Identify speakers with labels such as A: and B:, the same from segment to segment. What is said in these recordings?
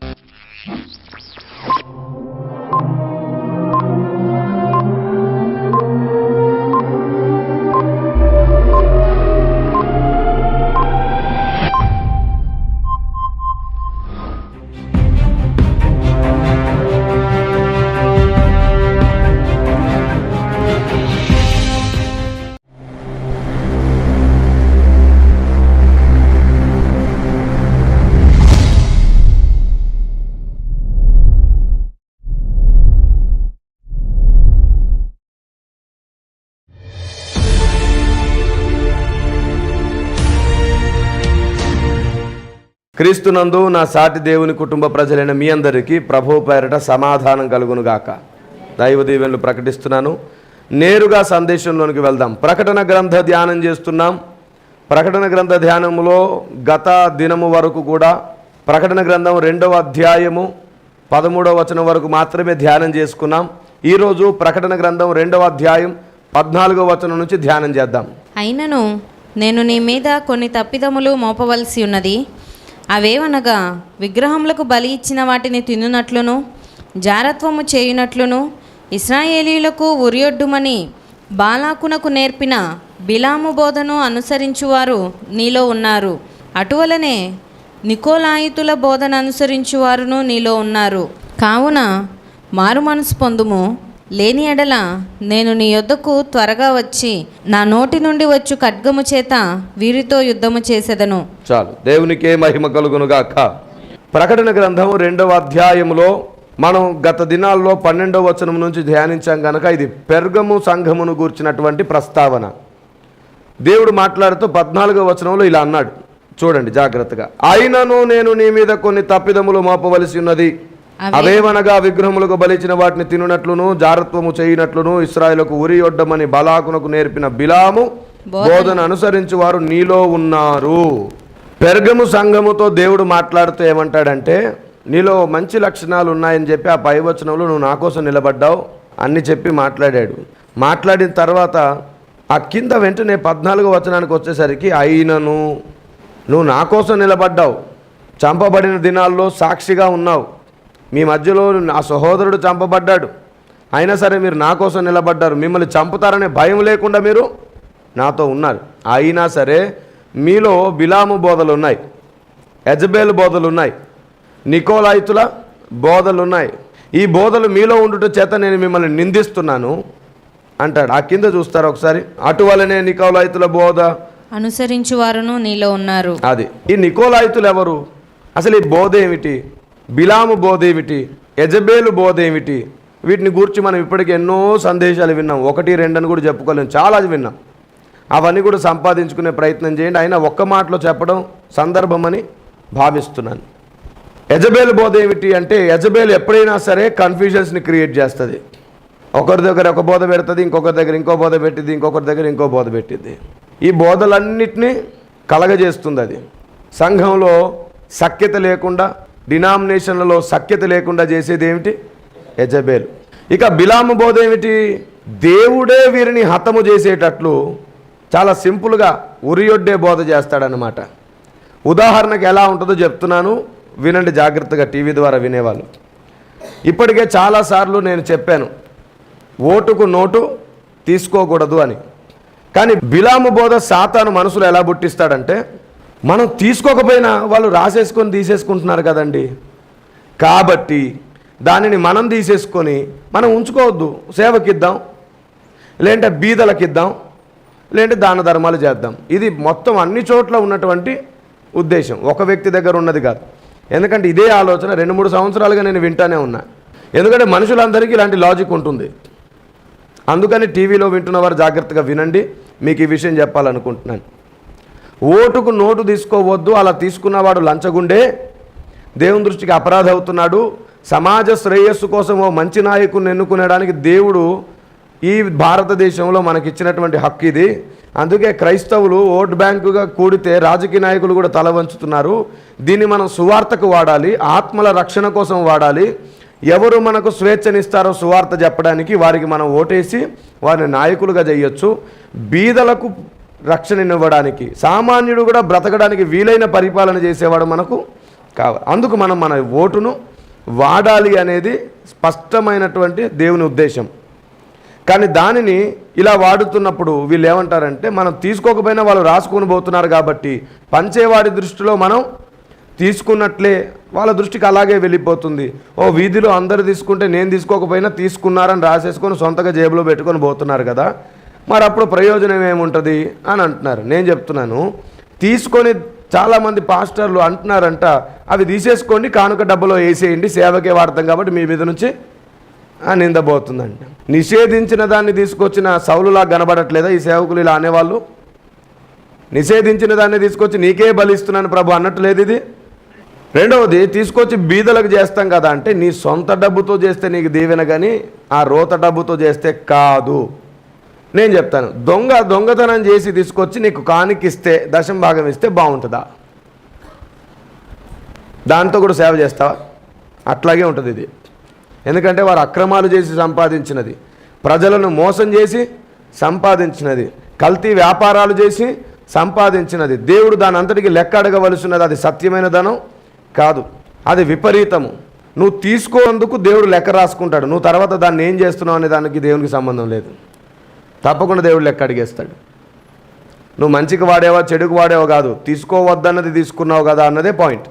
A: Thank you. క్రీస్తునందు నా సాటి దేవుని కుటుంబ ప్రజలైన మీ అందరికీ ప్రభు పేరట సమాధానం కలుగునుగాక. దైవ దీవెనలు ప్రకటిస్తున్నాను. నేరుగా సందేశంలోనికి వెళ్దాం. ప్రకటన గ్రంథ ధ్యానం చేస్తున్నాం. ప్రకటన గ్రంథ ధ్యానములో గత దినము వరకు కూడా ప్రకటన గ్రంథం రెండవ అధ్యాయము పదమూడవ వచనం వరకు మాత్రమే ధ్యానం చేసుకున్నాం. ఈరోజు ప్రకటన గ్రంథం రెండవ అధ్యాయం పద్నాలుగో వచనం నుంచి ధ్యానం చేద్దాం.
B: అయినను నేను నీ మీద కొన్ని తప్పిదములు మోపవలసి ఉన్నది. అవేవనగా విగ్రహములకు బలి ఇచ్చిన వాటిని తినునట్లును జారత్వము చేయునట్లును ఇస్రాయేలీలకు ఉరియొడ్డుమని బాలాకునకు నేర్పిన బిలాము బోధను అనుసరించువారు నీలో ఉన్నారు. అటువలనే నికోలాయితుల బోధన అనుసరించువారును నీలో ఉన్నారు. కావున మారు మనసు పొందుము. లేని ఎడల నేను నీ యొద్దకు త్వరగా వచ్చి నా నోటి నుండి వచ్చు ఖడ్గము చేత వీరితో యుద్ధము చేసేదను.
A: చాలు. దేవునికే మహిమ కలుగునుగాక ప్రకటన గ్రంథం రెండవ అధ్యాయములో మనం గత దినాల్లో పన్నెండవ వచనం నుంచి ధ్యానించాం గనక ఇది పెర్గము సంఘమును గూర్చినటువంటి ప్రస్తావన. దేవుడు మాట్లాడుతూ పద్నాలుగవ వచనంలో ఇలా అన్నాడు. చూడండి జాగ్రత్తగా. అయినను నేను నీ మీద కొన్ని తప్పిదములు మోపవలసి ఉన్నది. అవేవనగా విగ్రహములకు బలిచిన వాటిని తినునట్లును జారత్వము చేయునట్లును ఇస్రాయేలకు ఉరి ఒడ్డమని బలాకునకు నేర్పిన బిలాము
B: బోధన.
A: అనుసరించి వారు నీలో ఉన్నారు. పెర్గము సంఘముతో దేవుడు మాట్లాడుతూ ఏమంటాడంటే నీలో మంచి లక్షణాలు ఉన్నాయని చెప్పి ఆ పై వచనంలో నువ్వు నా కోసం నిలబడ్డావు అన్ని చెప్పి మాట్లాడాడు. మాట్లాడిన తర్వాత ఆ కింద వెంటనే పద్నాలుగో వచనానికి వచ్చేసరికి అయినను నువ్వు నా కోసం నిలబడ్డావు. చంపబడిన దినాల్లో సాక్షిగా ఉన్నావు. మీ మధ్యలో నా సహోదరుడు చంపబడ్డాడు. అయినా సరే మీరు నా కోసం నిలబడ్డారు. మిమ్మల్ని చంపుతారనే భయం లేకుండా మీరు నాతో ఉన్నారు. అయినా సరే మీలో బిలాము బోధలు ఉన్నాయి ఎజబేల్ బోధలు ఉన్నాయి నికోలాయితుల బోధలు ఉన్నాయి ఈ బోధలు మీలో ఉండుట చేత నేను మిమ్మల్ని నిందిస్తున్నాను అంటాడు. ఆ కింద చూస్తారు ఒకసారి? అటువలనే నికోలాయితుల బోధ.
B: అనుసరించువారును నీలో ఉన్నారు.
A: అది. ఈ నికోలాయితులు ఎవరు? అసలు ఈ బోధ ఏమిటి? బిలాము బోధ ఏమిటి బోధేమిటి? బోధ ఏమిటి వీటిని గూర్చి మనం ఇప్పటికి ఎన్నో సందేశాలు విన్నాం. ఒకటి రెండు అని కూడా చెప్పుకోలేం. చాలా విన్నాం. అవన్నీ కూడా సంపాదించుకునే ప్రయత్నం చేయండి. అయినా ఒక్క మాటలో చెప్పడం సందర్భమని భావిస్తున్నాను. యజబేల్ బోధ ఏమిటి అంటే యజబేలు ఎప్పుడైనా సరే కన్ఫ్యూజన్స్ని క్రియేట్ చేస్తుంది. ఒకరి దగ్గర ఒక బోధ పెడుతుంది ఇంకొకరి దగ్గర ఇంకో బోధ పెట్టింది ఇంకొకరి దగ్గర ఇంకో బోధ పెట్టింది ఈ బోధలన్నిటినీ కలగజేస్తుంది అది. సంఘంలో సఖ్యత లేకుండా డినామినేషన్లలో సఖ్యత లేకుండా చేసేది ఏమిటి? యజబేలు. ఇక బిలాము బోధ ఏమిటి? దేవుడే వీరిని హతము చేసేటట్లు చాలా సింపుల్గా ఉరియొడ్డే బోధ చేస్తాడనమాట ఉదాహరణకు ఎలా ఉంటుందో చెప్తున్నాను. వినండి జాగ్రత్తగా టీవీ ద్వారా వినేవాళ్ళు. ఇప్పటికే చాలాసార్లు నేను చెప్పాను. ఓటుకు నోటు తీసుకోకూడదు అని. కానీ బిలాము బోధ సాతాను మనసులో ఎలా పుట్టిస్తాడంటే మనం తీసుకోకపోయినా వాళ్ళు రాసేసుకొని తీసేసుకుంటున్నారు కదండి. కాబట్టి దానిని మనం తీసేసుకొని మనం ఉంచుకోవద్దు. సేవకిద్దాం లేదంటే బీదలకిద్దాం లేదంటే దాన ధర్మాలు చేద్దాం. ఇది మొత్తం అన్ని చోట్ల ఉన్నటువంటి ఉద్దేశం. ఒక వ్యక్తి దగ్గర ఉన్నది కాదు. ఎందుకంటే ఇదే ఆలోచన రెండు మూడు సంవత్సరాలుగా నేను వింటానే ఉన్నా. ఎందుకంటే మనుషులందరికీ ఇలాంటి లాజిక్ ఉంటుంది. అందుకని టీవీలో వింటున్న వారు జాగ్రత్తగా వినండి. మీకు ఈ విషయం చెప్పాలనుకుంటున్నాను. ఓటుకు నోటు తీసుకోవద్దు అలా తీసుకున్నవాడు లంచగుండే. దేవుని దృష్టికి అపరాధ అవుతున్నాడు. సమాజ శ్రేయస్సు కోసం ఓ మంచి నాయకుని ఎన్నుకునేడానికి దేవుడు ఈ భారతదేశంలో మనకిచ్చినటువంటి హక్కు ఇది. అందుకే క్రైస్తవులు ఓట్ బ్యాంకుగా కూడితే రాజకీయ నాయకులు కూడా తల వంచుతున్నారు. దీన్ని మనం సువార్తకు వాడాలి ఆత్మల రక్షణ కోసం వాడాలి. ఎవరు మనకు స్వేచ్ఛనిస్తారో సువార్త చెప్పడానికి వారికి మనం ఓటేసి వారిని నాయకులుగా చేయొచ్చు. బీదలకు రక్షణనివ్వడానికి సామాన్యుడు కూడా బ్రతకడానికి వీలైన పరిపాలన చేసేవాడు మనకు కావాలి అందుకు మనం మన ఓటును వాడాలి అనేది స్పష్టమైనటువంటి దేవుని ఉద్దేశం. కానీ దానిని ఇలా వాడుతున్నప్పుడు వీళ్ళు ఏమంటారంటే మనం తీసుకోకపోయినా వాళ్ళు రాసుకొని పోతున్నారు కాబట్టి పంచేవాడి దృష్టిలో మనం తీసుకున్నట్లే వాళ్ళ దృష్టికి అలాగే వెళ్ళిపోతుంది. ఓ వీధిలో అందరు తీసుకుంటే నేను తీసుకోకపోయినా తీసుకున్నారని రాసేసుకొని సొంతగా జేబులో పెట్టుకొని పోతున్నారు కదా. మరి అప్పుడు ప్రయోజనం ఏముంటుంది అని అంటున్నారు. నేను చెప్తున్నాను తీసుకొని చాలామంది పాస్టర్లు అంటున్నారంట అవి తీసేసుకోండి కానుక డబ్బులో వేసేయండి సేవకే వాడతాం కాబట్టి మీ మీద నుంచి ఆ నిందబోతుందంట. నిషేధించిన దాన్ని తీసుకొచ్చిన సౌలులా కనబడట్లేదా ఈ సేవకులు ఇలా అనేవాళ్ళు? నిషేధించిన దాన్ని తీసుకొచ్చి నీకే బలిస్తున్నాను ప్రభు అన్నట్టు లేదు ఇది? రెండవది తీసుకొచ్చి బీదలకు చేస్తాం కదా అంటే నీ సొంత డబ్బుతో చేస్తే నీకు దీవెన కానీ ఆ రోత డబ్బుతో చేస్తే కాదు. నేను చెప్తాను. దొంగ దొంగతనం చేసి తీసుకొచ్చి నీకు కానికిస్తే దశం భాగం ఇస్తే బాగుంటుందా? దాంతో కూడా సేవ చేస్తావా? అట్లాగే ఉంటుంది ఇది. ఎందుకంటే వారు అక్రమాలు చేసి సంపాదించినది. ప్రజలను మోసం చేసి సంపాదించినది. కల్తీ వ్యాపారాలు చేసి సంపాదించినది. దేవుడు దాని అంతటికి లెక్క అడగవలసినది అది సత్యమైన ధనం కాదు. అది విపరీతము. నువ్వు తీసుకోనందుకు దేవుడు లెక్క రాసుకుంటాడు. నువ్వు తర్వాత దాన్ని ఏం చేస్తున్నావు అనే దానికి దేవునికి సంబంధం లేదు. తప్పకుండా దేవుడు లెక్క అడిగేస్తాడు. నువ్వు మంచికి వాడేవా చెడుకు వాడేవో కాదు. తీసుకోవద్దన్నది తీసుకున్నావు కదా అన్నదే పాయింట్.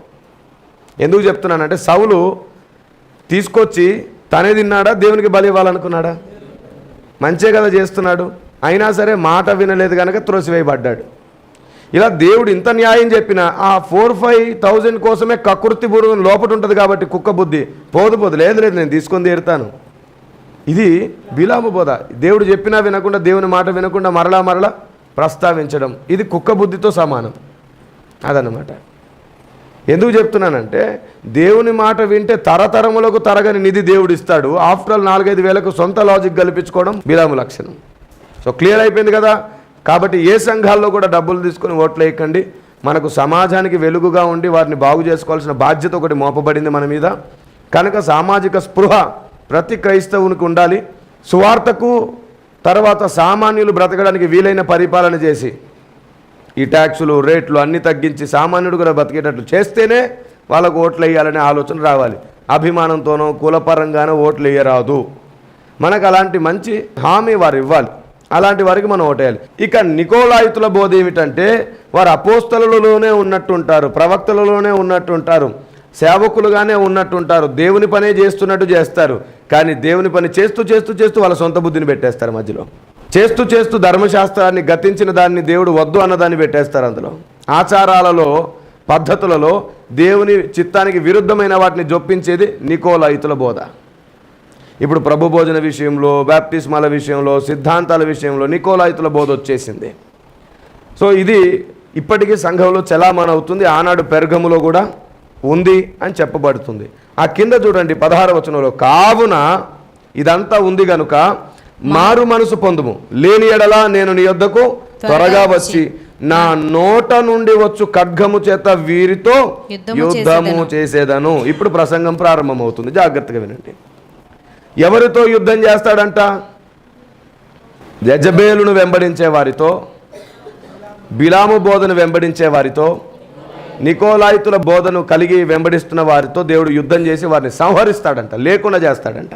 A: ఎందుకు చెప్తున్నానంటే సౌలు తీసుకొచ్చి తనే తిన్నాడా దేవునికి బలి ఇవ్వాలనుకున్నాడా? మంచే కదా చేస్తున్నాడు. అయినా సరే మాట వినలేదు కనుక త్రోసివేయబడ్డాడు. ఇలా దేవుడు ఇంత న్యాయం చెప్పిన ఆ ఫోర్ ఫైవ్ థౌజండ్ కోసమే కకృతి బురుగు లోపట ఉంటుంది కాబట్టి కుక్క బుద్ధి. పోదు పోదు లేదు లేదు నేను తీసుకొని తీరుతాను. ఇది బిలాము బోధ. దేవుడు చెప్పినా వినకుండా దేవుని మాట వినకుండా మరలా మరలా ప్రస్తావించడం. ఇది కుక్క బుద్ధితో సమానం. అదనమాట ఎందుకు చెప్తున్నానంటే దేవుని మాట వింటే తరతరములకు తరగని నిధి దేవుడు ఇస్తాడు. ఆఫ్టర్ ఆల్ నాలుగైదు వేలకు సొంత లాజిక్ కల్పించుకోవడం బిలాము లక్షణం. సో క్లియర్ అయిపోయింది కదా? కాబట్టి ఏ సంఘాల్లో కూడా డబ్బులు తీసుకొని ఓట్లు వేయకండి. మనకు సమాజానికి వెలుగుగా ఉండి వారిని బాగు చేసుకోవాల్సిన బాధ్యత ఒకటి మోపబడింది మన మీద. కనుక సామాజిక స్పృహ ప్రతి క్రైస్తవునికి ఉండాలి. సువార్తకు తర్వాత సామాన్యులు బ్రతకడానికి వీలైన పరిపాలన చేసి ఈ ట్యాక్సులు రేట్లు అన్నీ తగ్గించి సామాన్యుడు కూడా బతికేటట్లు చేస్తేనే వాళ్ళకు ఓట్లు వేయాలనే ఆలోచన రావాలి. అభిమానంతోనో కులపరంగానో ఓట్లు వేయరాదు. మనకు అలాంటి మంచి హామీ వారు ఇవ్వాలి. అలాంటి వారికి మనం ఓటేయాలి. ఇక నికోలాయుతుల బోధ ఏమిటంటే వారు అపోస్తలలోనే ఉన్నట్టుంటారు ప్రవక్తలలోనే ఉన్నట్టుంటారు. సేవకులుగానే ఉన్నట్టుంటారు. దేవుని పనే చేస్తున్నట్టు చేస్తారు. కానీ దేవుని పని చేస్తూ చేస్తూ చేస్తూ వాళ్ళ సొంత బుద్ధిని పెట్టేస్తారు మధ్యలో. చేస్తూ చేస్తూ ధర్మశాస్త్రాన్ని గతించిన దాన్ని దేవుడు వద్దు అన్నదాన్ని పెట్టేస్తారు అందులో. ఆచారాలలో పద్ధతులలో దేవుని చిత్తానికి విరుద్ధమైన వాటిని జొప్పించేది నికోలాయితుల బోధ. ఇప్పుడు ప్రభు భోజన విషయంలో బ్యాప్టిస్మాల విషయంలో సిద్ధాంతాల విషయంలో నికోలాయితుల బోధ వచ్చేసింది. సో ఇది ఇప్పటికీ సంఘంలో చలామణి అవుతుంది. ఆనాడు పెర్గములో కూడా ఉంది అని చెప్పబడుతుంది. ఆ కింద చూడండి పదహార వచనంలో కావున ఇదంతా ఉంది గనుక మారు మనసు పొందుము. లేని ఎడల నేను నీ యొద్దకు త్వరగా వచ్చి నా నోట నుండి వచ్చు ఖడ్గము చేత వీరితో
B: యుద్ధము. చేసేదను.
A: ఇప్పుడు ప్రసంగం ప్రారంభమవుతుంది. జాగ్రత్తగా వినండి. ఎవరితో యుద్ధం చేస్తాడంట? యజబేలును వెంబడించే వారితో బిలాము బోధను వెంబడించే వారితో నికోలాయితుల బోధను కలిగి వెంబడిస్తున్న వారితో దేవుడు యుద్ధం చేసి వారిని సంహరిస్తాడంట లేకుండా చేస్తాడంట.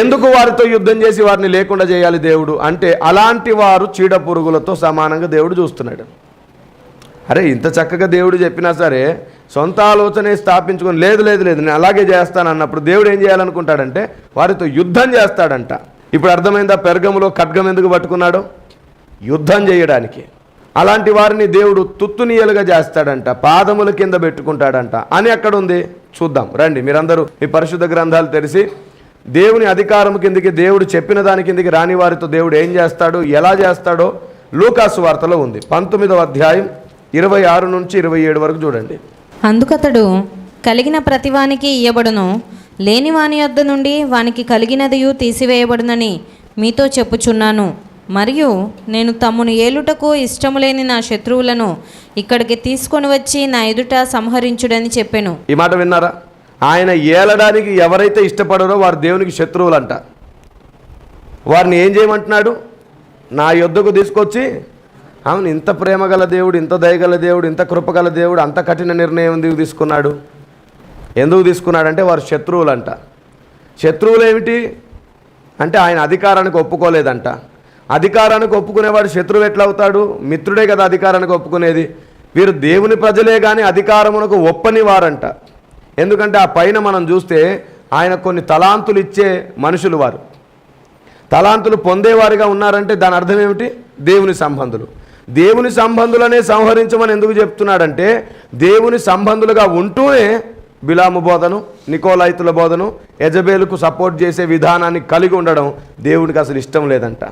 A: ఎందుకు వారితో యుద్ధం చేసి వారిని లేకుండా చేయాలి దేవుడు? అంటే అలాంటి వారు చీడ పురుగులతో సమానంగా దేవుడు చూస్తున్నాడు. అరే ఇంత చక్కగా దేవుడు చెప్పినా సరే సొంత ఆలోచనే స్థాపించుకొని లేదు లేదు లేదు నేను అలాగే చేస్తాను అన్నప్పుడు దేవుడు ఏం చేయాలనుకుంటాడంటే వారితో యుద్ధం చేస్తాడంట. ఇప్పుడు అర్థమైందా పెరగములో ఖడ్గం ఎందుకు పట్టుకున్నాడు? యుద్ధం చేయడానికి. అలాంటి వారిని దేవుడు తుత్తునీయలుగా చేస్తాడంట పాదముల కింద పెట్టుకుంటాడంట. అని అక్కడ ఉంది చూద్దాం. రండి మీరందరూ మీ పరిశుద్ధ గ్రంథాలు తెలిసి దేవుని అధికారం కిందకి దేవుడు చెప్పిన దాని కిందికి రాని వారితో దేవుడు ఏం చేస్తాడు ఎలా చేస్తాడో లూకాసు వార్తలో ఉంది. పంతొమ్మిదవ అధ్యాయం ఇరవై ఆరు నుంచి ఇరవై ఏడు వరకు చూడండి.
B: అందుకతడు కలిగిన ప్రతివానికి ఇయ్యబడును. లేని వాని యొద్ద నుండి వానికి కలిగినదియు తీసివేయబడునని మీతో చెప్పుచున్నాను. మరియు నేను తమ్మును ఏలుటకు ఇష్టము లేని నా శత్రువులను ఇక్కడికి తీసుకొని వచ్చి నా ఎదుట సంహరించుడని చెప్పాను.
A: ఈ మాట విన్నారా? ఆయన ఏలడానికి ఎవరైతే ఇష్టపడరో వారు దేవునికి శత్రువులంట. వారిని ఏం చేయమంటున్నాడు? నా యుద్ధకు తీసుకొచ్చి అవును ఇంత ప్రేమ గల దేవుడు ఇంత దయగల దేవుడు ఇంత కృపగల దేవుడు అంత కఠిన నిర్ణయం ఎందుకు తీసుకున్నాడు? ఎందుకు తీసుకున్నాడంటే వారు శత్రువులంట. శత్రువులు ఏమిటి? అంటే ఆయన అధికారానికి ఒప్పుకోలేదంట. అధికారానికి ఒప్పుకునేవాడు శత్రువు ఎట్లా అవుతాడు మిత్రుడే కదా అధికారానికి ఒప్పుకునేది. వీరు దేవుని ప్రజలే కానీ అధికారమునకు ఒప్పని వారంట. ఎందుకంటే ఆ పైన మనం చూస్తే ఆయన కొన్ని తలాంతులు ఇచ్చే మనుషులు వారు. తలాంతులు పొందేవారిగా ఉన్నారంటే దాని అర్థం ఏమిటి? దేవుని సంబంధులు. దేవుని సంబంధులనే సంహరించమని ఎందుకు చెప్తున్నాడంటే దేవుని సంబంధులుగా ఉంటూనే బిలాము బోధను నికోలాయితుల బోధను యజబేలుకు సపోర్ట్ చేసే విధానాన్ని కలిగి ఉండడం దేవుడికి అసలు ఇష్టం లేదంట.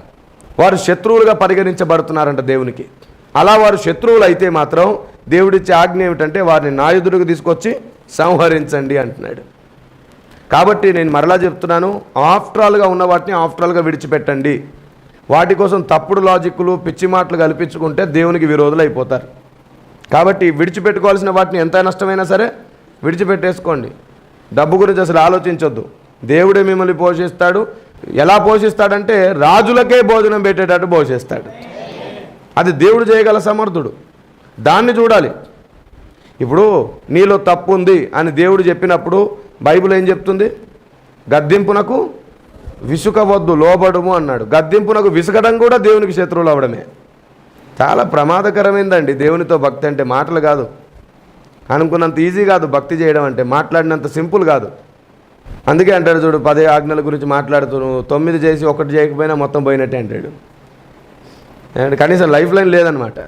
A: వారు శత్రువులుగా పరిగణించబడుతున్నారంట దేవునికి. అలా వారు శత్రువులు అయితే మాత్రం దేవుడిచ్చే ఆజ్ఞ ఏమిటంటే వారిని నాయుధుడికి తీసుకొచ్చి సంహరించండి అంటున్నాడు. కాబట్టి నేను మరలా చెప్తున్నాను ఆఫ్టరాల్గా ఉన్న వాటిని ఆఫ్టరాల్గా విడిచిపెట్టండి. వాటి కోసం తప్పుడు లాజిక్లు పిచ్చి మాటలు కల్పించుకుంటే దేవునికి విరోధులు అయిపోతారు. కాబట్టి విడిచిపెట్టుకోవాల్సిన వాటిని ఎంత నష్టమైనా సరే విడిచిపెట్టేసుకోండి. డబ్బు గురించి అసలు ఆలోచించొద్దు. దేవుడే మిమ్మల్ని పోషిస్తాడు ఎలా పోషిస్తాడంటే రాజులకే భోజనం పెట్టేటట్టు పోషిస్తాడు. అది దేవుడు చేయగల సమర్థుడు. దాన్ని చూడాలి. ఇప్పుడు నీలో తప్పు ఉంది అని దేవుడు చెప్పినప్పుడు బైబిల్ ఏం చెప్తుంది? గద్దింపునకు విసుకవద్దు లోబడుము అన్నాడు. గద్దింపునకు విసుకడం కూడా దేవునికి శత్రువులు అవడమే చాలా ప్రమాదకరమైందండి దేవునితో భక్తి అంటే మాటలు కాదు. అనుకున్నంత ఈజీ కాదు భక్తి చేయడం అంటే మాట్లాడినంత సింపుల్ కాదు. అందుకే అంటాడు చూడు పదే ఆజ్ఞల గురించి మాట్లాడుతూ తొమ్మిది చేసి ఒకటి చేయకపోయినా మొత్తం పోయినట్టే అంటాడు. కనీసం లైఫ్ లైన్ లేదనమాట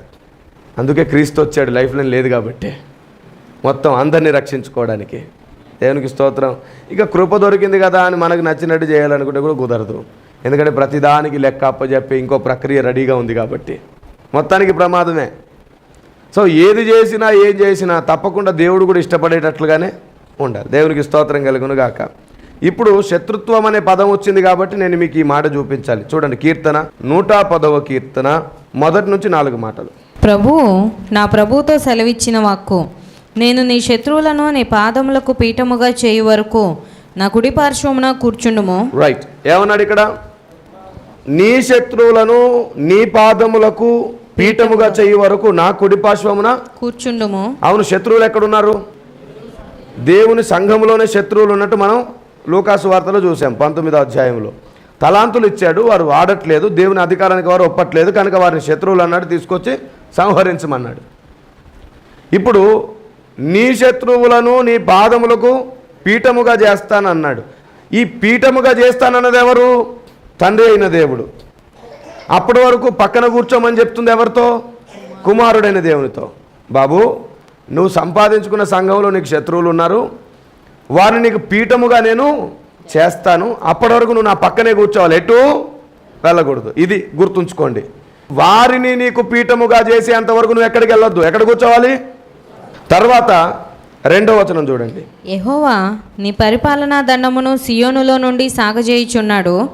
A: అందుకే క్రీస్తు వచ్చాడు లైఫ్ లైన్ లేదు కాబట్టి. మొత్తం అందరినీ రక్షించుకోవడానికి. దేవునికి స్తోత్రం. ఇక కృప దొరికింది కదా అని మనకు నచ్చినట్టు చేయాలనుకుంటే కూడా కుదరదు. ఎందుకంటే ప్రతిదానికి లెక్క అప్పచెప్పి ఇంకో ప్రక్రియ రెడీగా ఉంది కాబట్టి. మొత్తానికి ప్రమాదమే. సో ఏది చేసినా ఏం చేసినా తప్పకుండా దేవుడు కూడా ఇష్టపడేటట్లుగానే ఉండాలి దేవునికి స్తోత్రం కలుగును గాక. ఇప్పుడు శత్రుత్వం అనే పదం వచ్చింది కాబట్టి నేను మీకు ఈ మాట చూపించాలి. చూడండి కీర్తన నూట పదవ కీర్తన మొదటి నుంచి నాలుగు మాటలు.
B: ప్రభువు నా ప్రభువుతో సెలవిచ్చిన వాక్కు నేను నీ శత్రువులను నీ పాదములకు పీఠముగా చేయు వరకు నా కుడి పార్శ్వమున కూర్చుండుము.
A: రైట్ ఏమన్నాడు ఇక్కడ? నీ శత్రువులను నీ పాదములకు పీఠముగా చెయ్యి వరకు నా కుడి పార్శ్వమున
B: కూర్చుండుము.
A: అవును శత్రువులు ఎక్కడున్నారు? దేవుని సంఘంలోనే శత్రువులు ఉన్నట్టు మనం లూకాసు వార్తలో చూసాం పంతొమ్మిదో అధ్యాయంలో. తలాంతులు ఇచ్చాడు వారు ఆడట్లేదు దేవుని అధికారానికి వారు ఒప్పట్లేదు కనుక వారిని శత్రువులు అన్నాడు తీసుకొచ్చి సంహరించమన్నాడు. ఇప్పుడు నీ శత్రువులను నీ పాదములకు పీఠముగా చేస్తానన్నాడు. ఈ పీఠముగా చేస్తానన్నది ఎవరు? తండ్రి అయిన దేవుడు. అప్పటి వరకు పక్కన కూర్చోమని చెప్తుంది ఎవరితో? కుమారుడైన దేవునితో. బాబు నువ్వు సంపాదించుకున్న సంఘంలో నీకు శత్రువులు ఉన్నారు. వారిని నీకు పీఠముగా నేను చేస్తాను. అప్పటి వరకు నువ్వు నా పక్కనే కూర్చోవాలి. ఎటు? వెళ్ళకూడదు. ఇది గుర్తుంచుకోండి. వారిని నీకు పీఠముగా చేసేంతవరకు నువ్వు ఎక్కడికి వెళ్ళొద్దు. ఎక్కడ కూర్చోవాలి? తర్వాత రెండో వచనం చూడండి.
B: యెహోవా నీ పరిపాలనా దండమును సియోనులో నుండి సాగజేయుచున్నాడు.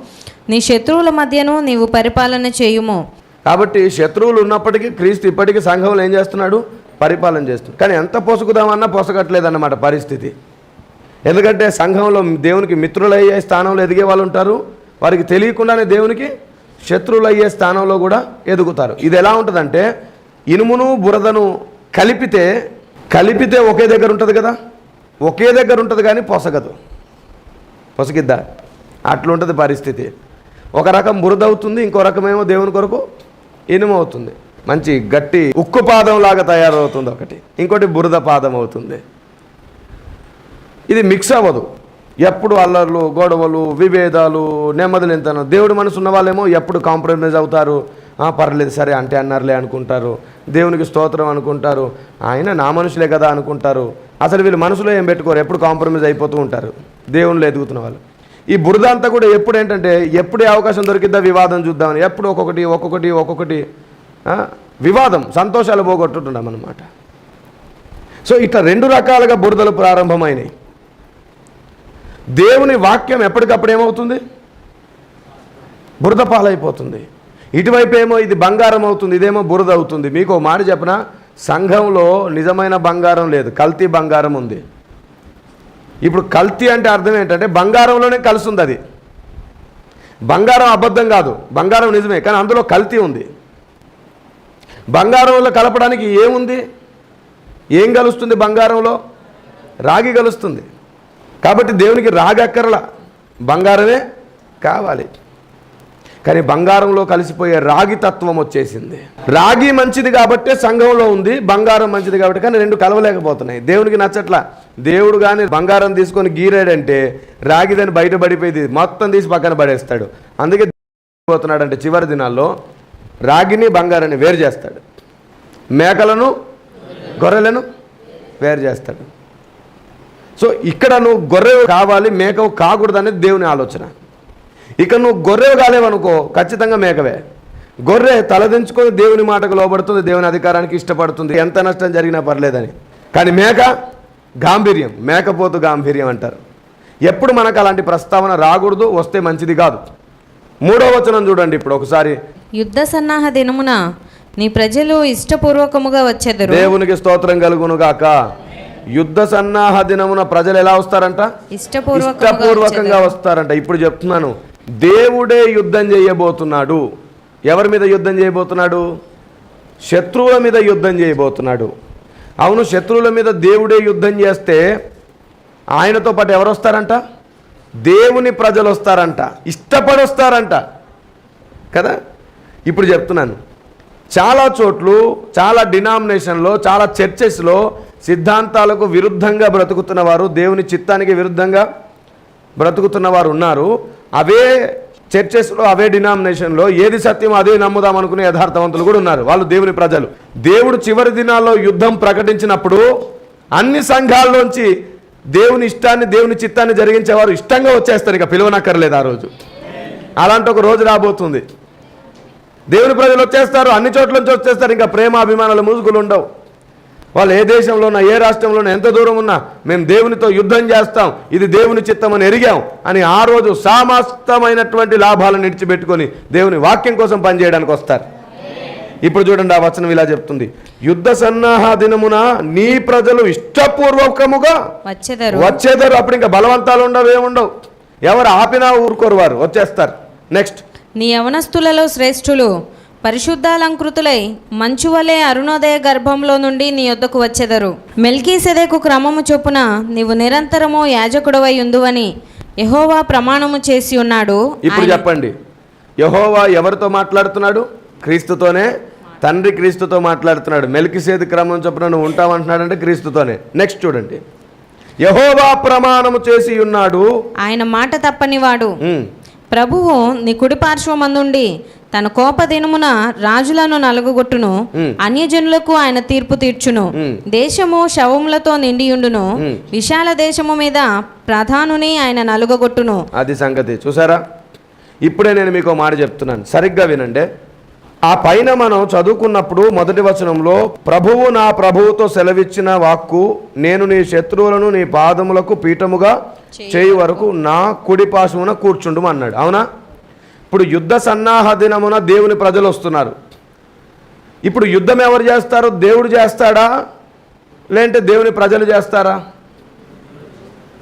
B: నీ శత్రువుల మధ్యను నీవు పరిపాలన చేయుము.
A: కాబట్టి శత్రువులు ఉన్నప్పటికీ క్రీస్తు ఇప్పటికీ సంఘంలో ఏం చేస్తున్నాడు? పరిపాలన చేస్తుంది. కానీ ఎంత పోసుకుదామన్నా పోసగట్లేదన్నమాట పరిస్థితి. ఎందుకంటే సంఘంలో దేవునికి మిత్రులయ్యే స్థానంలో ఎదిగే వాళ్ళు ఉంటారు. వారికి తెలియకుండానే దేవునికి శత్రువులు అయ్యే స్థానంలో కూడా ఎదుగుతారు. ఇది ఎలా ఉంటుందంటే ఇనుమును బురదను కలిపితే కలిపితే ఒకే దగ్గర ఉంటుంది కదా? ఒకే దగ్గర ఉంటుంది కానీ పొసగదు. పొసగిద్దా? అట్లుంటుంది పరిస్థితి. ఒక రకం బురద అవుతుంది ఇంకో రకమేమో దేవుని కొరకు ఇనుము అవుతుంది. మంచి గట్టి ఉక్కు పాదం లాగా తయారవుతుంది ఒకటి. ఇంకోటి బురద పాదం అవుతుంది ఇది మిక్స్ అవ్వదు. ఎప్పుడు అల్లర్లు గొడవలు విభేదాలు నెమ్మదిలేంతనం దేవుడి మనసు ఉన్న వాళ్ళేమో ఎప్పుడు కాంప్రమైజ్ అవుతారు. పర్లేదు సరే అంటే అన్నారులే అనుకుంటారు. దేవునికి స్తోత్రం అనుకుంటారు. ఆయన నా మనుషులే కదా అనుకుంటారు. అసలు వీళ్ళు మనసులో ఏం పెట్టుకోరు? ఎప్పుడు కాంప్రమైజ్ అయిపోతూ ఉంటారు. దేవునిలో ఎదుగుతున్న వాళ్ళు. ఈ బురద అంతా కూడా ఎప్పుడు ఏంటంటే ఎప్పుడే అవకాశం దొరికిద్దా వివాదం చూద్దామని. ఎప్పుడు ఒక్కొక్కటి ఒక్కొక్కటి ఒక్కొక్కటి. వివాదం సంతోషాలు పోగొట్టుతున్నాం అన్నమాట. సో ఇట్లా రెండు రకాలుగా బురదలు ప్రారంభమైనాయి. దేవుని వాక్యం ఎప్పటికప్పుడు ఏమవుతుంది? బురద పాలైపోతుంది. ఇటువైపు ఏమో ఇది బంగారం అవుతుంది ఇదేమో బురద అవుతుంది. మీకు మాట చెప్పిన? సంఘంలో నిజమైన బంగారం లేదు కల్తీ బంగారం ఉంది. ఇప్పుడు కల్తీ అంటే అర్థం ఏంటంటే బంగారంలోనే కలిసి ఉంది అది. బంగారం అబద్ధం కాదు బంగారం నిజమే కానీ అందులో కల్తీ ఉంది. బంగారంలో కలపడానికి ఏముంది? ఏం కలుస్తుంది బంగారంలో? రాగి కలుస్తుంది. కాబట్టి దేవునికి రాగి అక్కర్లా. బంగారమే కావాలి. కానీ బంగారంలో కలిసిపోయే రాగి తత్వం వచ్చేసింది. రాగి మంచిది కాబట్టే సంఘంలో ఉంది బంగారం మంచిది కాబట్టి కానీ రెండు కలవలేకపోతున్నాయి. దేవునికి నచ్చట్లా. దేవుడు కానీ బంగారం తీసుకొని గీరాడంటే బయట పడిపోయింది మొత్తం తీసి పక్కన పడేస్తాడు. అందుకే పోతున్నాడంటే చివరి దినాల్లో రాగిని బంగారాన్ని వేరు చేస్తాడు. మేకలను గొర్రెలను వేరు చేస్తాడు. సో ఇక్కడ నువ్వు గొర్రె కావాలి మేకవు కాకూడదు అనేది దేవుని ఆలోచన. ఇక నువ్వు గొర్రెవు కాలేవనుకో ఖచ్చితంగా మేకవే. గొర్రె తలదించుకొని దేవుని మాటకు లోబడుతుంది దేవుని అధికారానికి ఇష్టపడుతుంది. ఎంత నష్టం జరిగినా పర్లేదని. కానీ మేక గాంభీర్యం మేకపోతు గాంభీర్యం అంటారు. ఎప్పుడు మనకు అలాంటి ప్రస్తావన రాకూడదు వస్తే మంచిది కాదు. మూడో వచనం చూడండి ఇప్పుడు ఒకసారి.
B: యుద్ధ సన్నాహ దినమున నీ ప్రజలు ఇష్టపూర్వకముగా వచ్చెదరు.
A: దేవునికి స్తోత్రం కలుగును గాక యుద్ధ సన్నాహ దినమున ప్రజలు ఎలా వస్తారంట? ఇష్టపూర్వకంగా వస్తారంట. ఇప్పుడు చెప్తున్నాను. దేవుడే యుద్ధం చేయబోతున్నాడు. ఎవరి మీద యుద్ధం చేయబోతున్నాడు? శత్రువుల మీద యుద్ధం చేయబోతున్నాడు. అవును శత్రువుల మీద దేవుడే యుద్ధం చేస్తే ఆయనతో పాటు ఎవరు వస్తారంట దేవుని ప్రజలు వస్తారంట. ఇష్టపడి వస్తారంట కదా? ఇప్పుడు చెప్తున్నాను. చాలా చోట్లు చాలా డినామినేషన్లో చాలా చర్చెస్లో సిద్ధాంతాలకు విరుద్ధంగా బ్రతుకుతున్న వారు దేవుని చిత్తానికి విరుద్ధంగా బ్రతుకుతున్న వారు ఉన్నారు. అవే చర్చెస్లో అవే డినామినేషన్లో ఏది సత్యం అదే నమ్ముదాం అనుకునే యథార్థవంతులు కూడా ఉన్నారు. వాళ్ళు దేవుని ప్రజలు. దేవుడు చివరి దినాల్లో యుద్ధం ప్రకటించినప్పుడు అన్ని సంఘాల్లోంచి దేవుని ఇష్టాన్ని దేవుని చిత్తాన్ని జరిగించేవారు ఇష్టంగా వచ్చేస్తారు. ఇక పిలువనక్కర్లేదు ఆ రోజు. అలాంటి ఒక రోజు రాబోతుంది. దేవుని ప్రజలు వచ్చేస్తారు అన్ని చోట్ల నుంచి వచ్చేస్తారు ఇంకా ప్రేమ అభిమానాలు ముసుగులు ఉండవు. వాళ్ళు ఏ దేశంలో ఉన్నా ఏ రాష్ట్రంలో ఉన్నా ఎంత దూరం ఉన్నా మేము దేవునితో యుద్ధం చేస్తాం ఇది దేవుని చిత్తం అని ఎరిగాం అని ఆ రోజు సమస్తమైనటువంటి లాభాలను విడిచిపెట్టుకొని దేవుని వాక్యం కోసం పనిచేయడానికి వస్తారు. ఇప్పుడు చూడండి ఆ వచనం ఇలా చెప్తుంది. యుద్ధ సన్నాహ దినమున నీ ప్రజలు ఇష్టపూర్వకముగా
B: వచ్చెదరు.
A: వచ్చేదారు. అప్పుడు ఇంకా బలవంతాలు ఉండవు ఏముండవు. ఎవరు ఆపినా ఊరుకోరు వారు వచ్చేస్తారు. నెక్స్ట్
B: నీ యవనస్తులలో శ్రేష్ఠులు పరిశుద్ధాలంకృతులై మంచు వలె అరుణోదయ గర్భంలో నుండి నీ యొద్దకు వచ్చెదరు. మెల్కీసెదెకు క్రమము చొప్పున నీవు నిరంతరము యాజకుడవై ఉందువని యెహోవా ప్రమాణము చేసి ఉన్నాడు.
A: ఇప్పుడు చెప్పండి. యహోవా ఎవరితో మాట్లాడుతున్నాడు? క్రీస్తుతోనే? తండ్రి క్రీస్తుతో మాట్లాడుతున్నాడు. మెలికిసేది క్రమం చొప్పున నువ్వు ఉంటామంటున్నాడంటే క్రీస్తుతోనే. నెక్స్ట్ చూడండి. యహోవా ప్రమాణము చేసి ఉన్నాడు.
B: ఆయన మాట తప్పనివాడు. ప్రభువు నీ కుడి పార్శ్వమందుండి తన కోప దినమున రాజులను నలుగుగొట్టును అన్యజనులకు ఆయన తీర్పు తీర్చును. దేశము శవములతో నిండియుండును. విశాల దేశము మీద ప్రధానుని ఆయన నలుగగొట్టును
A: అది సంగతి. చూసారా? ఇప్పుడే నేను మీకు మాట చెప్తున్నాను. సరిగ్గా వినండి. ఆ పైన మనం చదువుకున్నప్పుడు మొదటి వచనంలో ప్రభువు నా ప్రభువుతో సెలవిచ్చిన వాక్కు నేను నీ శత్రువులను నీ పాదములకు పీఠముగా చేయి వరకు నా కుడి పాశమున కూర్చుండు అన్నాడు. అవునా? ఇప్పుడు యుద్ధ సన్నాహ దినమున దేవుని ప్రజలు వస్తున్నారు. ఇప్పుడు యుద్ధం ఎవరు చేస్తారు? దేవుడు చేస్తాడా? లేదంటే దేవుని ప్రజలు చేస్తారా?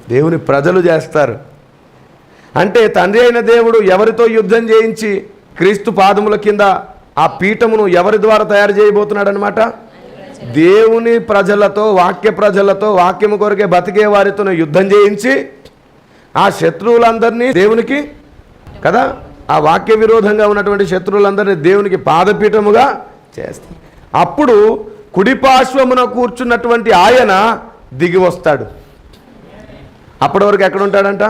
A: దేవుని ప్రజలు చేస్తారు. అంటే తండ్రి అయిన దేవుడు ఎవరితో యుద్ధం చేయించి క్రీస్తు పాదముల కింద ఆ పీఠమును ఎవరి ద్వారా తయారు చేయబోతున్నాడు అనమాట దేవుని ప్రజలతో వాక్య ప్రజలతో వాక్యము కొరకే బతికే వారితో యుద్ధం చేయించి ఆ శత్రువులందరినీ దేవునికి కదా? ఆ వాక్య విరోధంగా ఉన్నటువంటి శత్రువులందరినీ దేవునికి పాదపీఠముగా చేస్తారు అప్పుడు కుడిపార్శ్వమున కూర్చున్నటువంటి ఆయన దిగి వస్తాడు. అప్పటి వరకు ఎక్కడ ఉంటాడంట?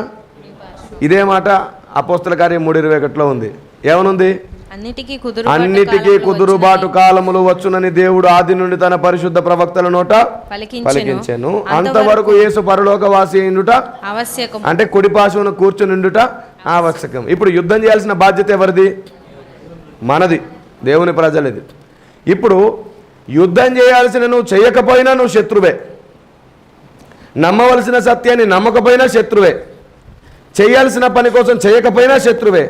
A: ఇదే మాట అపోస్తల కార్యం మూడు ఇరవై ఒకటిలో ఉంది. ఏమనుంది?
B: అన్నిటికీ కుదురు
A: అన్నిటికీ కుదురుబాటు కాలములు వచ్చునని దేవుడు ఆది నుండి తన పరిశుద్ధ ప్రవక్తల నోట
B: పలికించెను.
A: అంతవరకు యేసు పరలోకవాసి అయిండుట
B: ఆవశ్యకం
A: అంటే కుడిపాశమును కూర్చునిండుట ఆవశ్యకం. ఇప్పుడు యుద్ధం చేయాల్సిన బాధ్యత ఎవరిది? మనది దేవుని ప్రజలది. ఇప్పుడు యుద్ధం చేయాల్సిన నువ్వు చేయకపోయినా నువ్వు శత్రువే. నమ్మవలసిన సత్యాన్ని నమ్మకపోయినా శత్రువే. చేయాల్సిన పని కోసం చేయకపోయినా శత్రువే.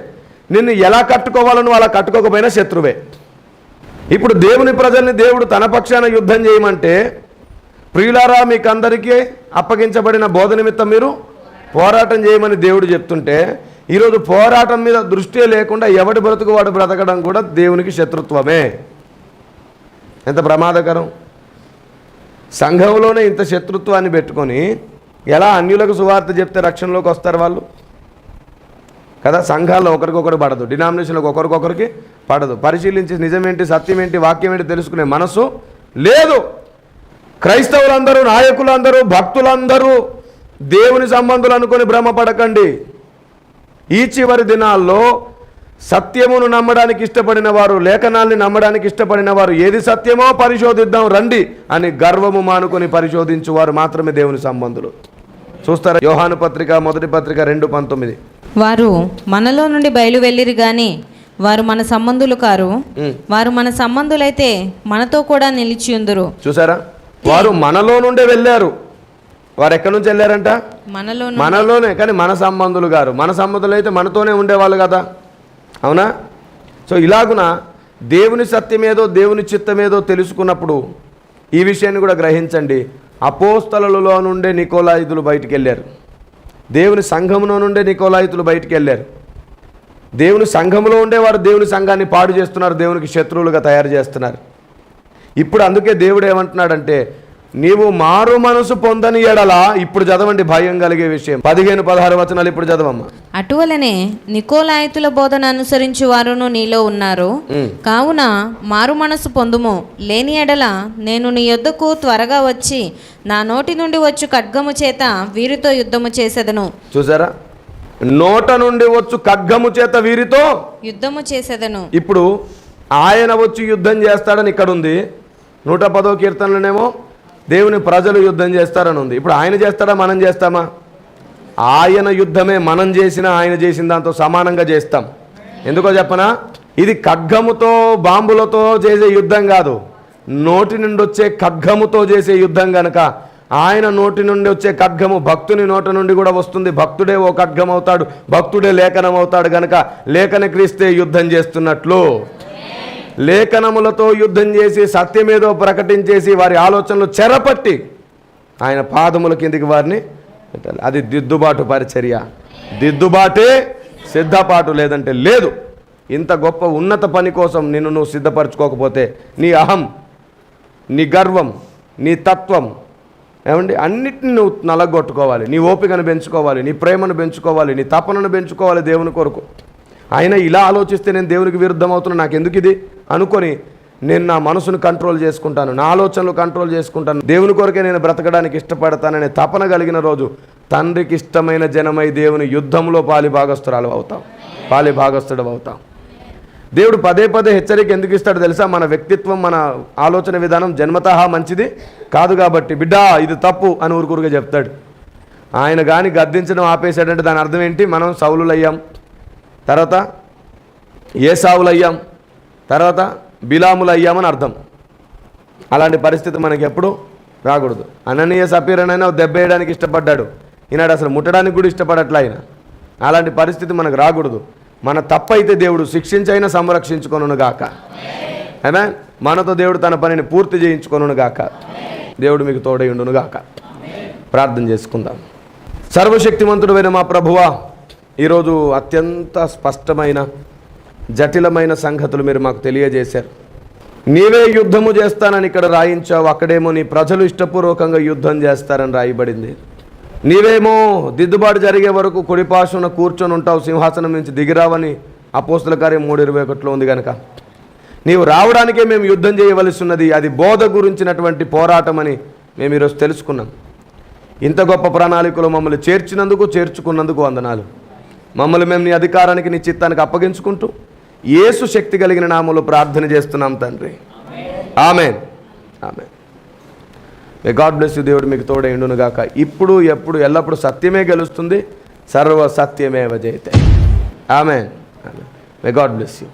A: నిన్ను ఎలా కట్టుకోవాలని అలా కట్టుకోకపోయినా శత్రువే. ఇప్పుడు దేవుని ప్రజల్ని దేవుడు తన పక్షాన యుద్ధం చేయమంటే ప్రియులారా మీకు అందరికీ అప్పగించబడిన బోధ నిమిత్తం మీరు పోరాటం చేయమని దేవుడు చెప్తుంటే ఈరోజు పోరాటం మీద దృష్టి లేకుండా ఎవడి బ్రతుకు వాడు బ్రతకడం కూడా దేవునికి శత్రుత్వమే. ఎంత ప్రమాదకరం. సంఘంలోనే ఇంత శత్రుత్వాన్ని పెట్టుకొని ఎలా అన్యులకు సువార్త చెప్తే రక్షణలోకి వస్తారు వాళ్ళు? కదా? సంఘాల్లో ఒకరికొకరు పడదు. డినామినేషన్లకు ఒకరికొకరికి పడదు. పరిశీలించి నిజమేంటి సత్యం ఏంటి వాక్యం ఏంటి తెలుసుకునే మనసు లేదు. క్రైస్తవులందరూ నాయకులందరూ భక్తులందరూ దేవుని సంబంధులు అనుకొని భ్రమపడకండి. ఈ చివరి దినాల్లో సత్యమును నమ్మడానికి ఇష్టపడిన వారు లేఖనాల్ని నమ్మడానికి ఇష్టపడిన వారు ఏది సత్యమో పరిశోధిద్దాం రండి అని గర్వము మానుకొని పరిశోధించువారు మాత్రమే దేవుని సంబంధులు. చూస్తారా? యోహాను పత్రిక మొదటి పత్రిక రెండు పంతొమ్మిది.
B: వారు మనలో నుండి బయలు వెళ్ళిరి గాని వారు మన సంబంధులు కారు. వారు మన సంబంధులైతే మనతో కూడా నిలిచి ఉందురు.
A: చూసారా? వారు మనలో నుండే వెళ్ళారు. వారు ఎక్కడి నుంచి వెళ్ళారంట?
B: మనలో
A: మనలోనే కానీ మన సంబంధులు గారు. మన సంబంధులు అయితే మనతోనే ఉండేవాళ్ళు కదా. అవునా? సో ఇలాగున దేవుని సత్యమేదో దేవుని చిత్తమేదో తెలుసుకున్నప్పుడు ఈ విషయాన్ని కూడా గ్రహించండి. అపోస్తలలో నుండే నికోలాయితులు బయటికి వెళ్ళారు దేవుని సంఘంలో నుండే నికోలాయితులు బయటికి వెళ్ళారు. దేవుని సంఘంలో ఉండేవారు దేవుని సంఘాన్ని పాడు చేస్తున్నారు దేవునికి శత్రువులుగా తయారు చేస్తున్నారు. ఇప్పుడు అందుకే దేవుడు ఏమంటున్నాడంటే నీవు మారు మనసు పొందని ఎడలా ఇప్పుడు చదవండి భయం కలిగే విషయం. పదిహేను పదహారు వచనాలు ఇప్పుడు చదవమ్మా.
B: అటువలనే నికోలాయితుల బోధన అనుసరించు వారును నీలో ఉన్నారు. కావున మారు మనసు పొందుము. లేని ఎడల నేను నీ యొద్దకు త్వరగా వచ్చి నా నోటి నుండి వచ్చు ఖడ్గము చేత వీరితో యుద్ధము చేసేదను.
A: చూసారా? నోట నుండి వచ్చు ఖడ్గము చేత వీరితో
B: యుద్ధము చేసేదను.
A: ఇప్పుడు ఆయన వచ్చి యుద్ధం చేస్తాడని ఇక్కడ ఉంది నూట పదో కీర్తనలోనేమో దేవుని ప్రజలు యుద్ధం చేస్తారని ఉంది. ఇప్పుడు ఆయన చేస్తాడా? మనం చేస్తామా? ఆయన యుద్ధమే మనం చేసిన ఆయన చేసిన దాంతో సమానంగా చేస్తాం. ఎందుకో చెప్పనా? ఇది ఖడ్గముతో బాంబులతో చేసే యుద్ధం కాదు. నోటి నుండి వచ్చే ఖడ్గముతో చేసే యుద్ధం కనుక ఆయన నోటి నుండి వచ్చే ఖడ్గము భక్తుని నోటి నుండి కూడా వస్తుంది. భక్తుడే ఓ ఖడ్గం అవుతాడు భక్తుడే లేఖనం అవుతాడు కనుక లేఖన క్రీస్తే యుద్ధం చేస్తున్నట్లు. లేఖనములతో యుద్ధం చేసి సత్యమేదో ప్రకటించేసి వారి ఆలోచనలు చెరపట్టి ఆయన పాదముల కిందికి వారిని పెట్టాలి. అది దిద్దుబాటు పరిచర్య. దిద్దుబాటే సిద్ధపాటు లేదంటే లేదు. ఇంత గొప్ప ఉన్నత పని కోసం నిన్ను నువ్వు సిద్ధపరచుకోకపోతే నీ అహం నీ గర్వం నీ తత్వం ఏమండి? అన్నిటిని నువ్వు నలగొట్టుకోవాలి. నీ ఓపికను పెంచుకోవాలి నీ ప్రేమను పెంచుకోవాలి నీ తపనను పెంచుకోవాలి దేవుని కొరకు. ఆయన ఇలా ఆలోచిస్తే నేను దేవునికి విరుద్ధం అవుతున్నా నాకు ఎందుకు ఇది? అనుకొని నేను నా మనసును కంట్రోల్ చేసుకుంటాను నా ఆలోచనలు కంట్రోల్ చేసుకుంటాను. దేవుని కొరకే నేను బ్రతకడానికి ఇష్టపడతాననే తపన కలిగిన రోజు తండ్రికి ఇష్టమైన జనమై దేవుని యుద్ధంలో పాలి భాగస్థురాలు అవుతాం. పాలి భాగస్థుడు అవుతాం. దేవుడు పదే పదే హెచ్చరిక ఎందుకు ఇస్తాడు తెలుసా? మన వ్యక్తిత్వం మన ఆలోచన విధానం జన్మతహా మంచిది కాదు కాబట్టి. బిడ్డా ఇది తప్పు అని ఊరుకూరుగా చెప్తాడు. ఆయన కానీ గద్దించడం ఆపేశాడంటే దాని అర్థం ఏంటి? మనం సౌలులయ్యాం. తర్వాత ఏ అయ్యాం తర్వాత బిలాములు అయ్యామని అర్థం అలాంటి పరిస్థితి మనకి ఎప్పుడు రాకూడదు. అననీయ సపీరనైనా దెబ్బ వేయడానికి ఇష్టపడ్డాడు. ఈనాడు అసలు ముట్టడానికి కూడా ఇష్టపడట్లే ఆయన. అలాంటి పరిస్థితి మనకు రాకూడదు. మన తప్పైతే దేవుడు శిక్షించైనా సంరక్షించుకొనును గాక. అయినా మనతో దేవుడు తన పనిని పూర్తి చేయించుకొనును గాక. దేవుడు మీకు తోడయుండును గాక. ప్రార్థన చేసుకుందాం. సర్వశక్తిమంతుడైన మా ప్రభువా ఈరోజు అత్యంత స్పష్టమైన జటిలమైన సంగతులు మీరు మాకు తెలియజేశారు. నీవే యుద్ధము చేస్తానని ఇక్కడ రాయించావు అక్కడేమో నీ ప్రజలు ఇష్టపూర్వకంగా యుద్ధం చేస్తారని రాయబడింది. నీవేమో దిద్దుబాటు జరిగే వరకు కుడిపాశున కూర్చొని ఉంటావు సింహాసనం నుంచి దిగిరావని అపోస్తుల కార్యం మూడు ఇరవై ఒకటిలో ఉంది కనుక నీవు రావడానికే మేము యుద్ధం చేయవలసి ఉన్నది అది బోధ గురించినటువంటి పోరాటం అని మేము ఈరోజు తెలుసుకున్నాం. ఇంత గొప్ప ప్రణాళికలో మమ్మల్ని చేర్చినందుకు చేర్చుకున్నందుకు వందనాలు. మమ్మల్ని మేము నీ అధికారానికి నీ చిత్తానికి అప్పగించుకుంటూ యేసు శక్తి కలిగిన నామలు ప్రార్థన చేస్తున్నాం తండ్రి. ఆమె ఆమె మే గాడ్ బ్లెస్ యూ దేవుడు మీకు తోడైండును గాక ఇప్పుడు ఎప్పుడు ఎల్లప్పుడు సత్యమే గెలుస్తుంది. సర్వ సత్యమేవ జయతే ఆమె మే గాడ్ బ్లెస్ యూ